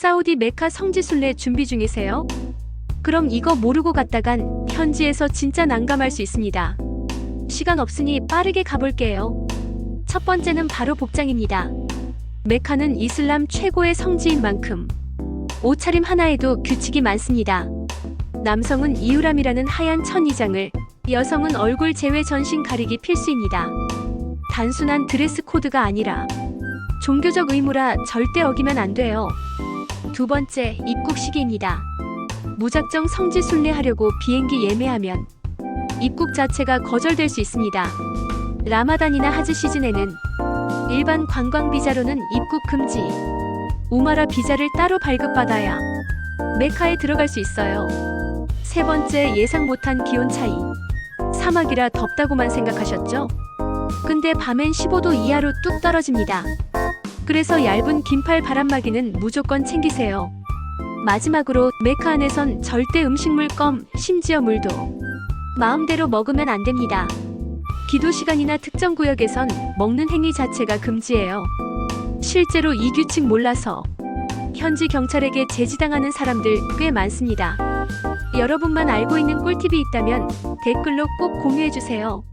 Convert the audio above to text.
사우디 메카 성지순례 준비 중이세요? 그럼 이거 모르고 갔다간 현지에서 진짜 난감할 수 있습니다. 시간 없으니 빠르게 가볼게요. 첫 번째는 바로 복장입니다. 메카는 이슬람 최고의 성지인 만큼 옷차림 하나에도 규칙이 많습니다. 남성은 이유람이라는 하얀 천의장을, 여성은 얼굴 제외 전신 가리기 필수입니다. 단순한 드레스 코드가 아니라 종교적 의무라 절대 어기면 안 돼요. 두 번째, 입국 시기입니다. 무작정 성지 순례하려고 비행기 예매하면 입국 자체가 거절될 수 있습니다. 라마단이나 하즈 시즌에는 일반 관광 비자로는 입국 금지, 우마라 비자를 따로 발급받아야 메카에 들어갈 수 있어요. 세 번째, 예상 못한 기온 차이. 사막이라 덥다고만 생각하셨죠? 근데 밤엔 15도 이하로 뚝 떨어집니다. 그래서 얇은 긴팔 바람막이는 무조건 챙기세요. 마지막으로 메카 안에선 절대 음식물 껌, 심지어 물도 마음대로 먹으면 안 됩니다. 기도 시간이나 특정 구역에선 먹는 행위 자체가 금지예요. 실제로 이 규칙 몰라서 현지 경찰에게 제지당하는 사람들 꽤 많습니다. 여러분만 알고 있는 꿀팁이 있다면 댓글로 꼭 공유해주세요.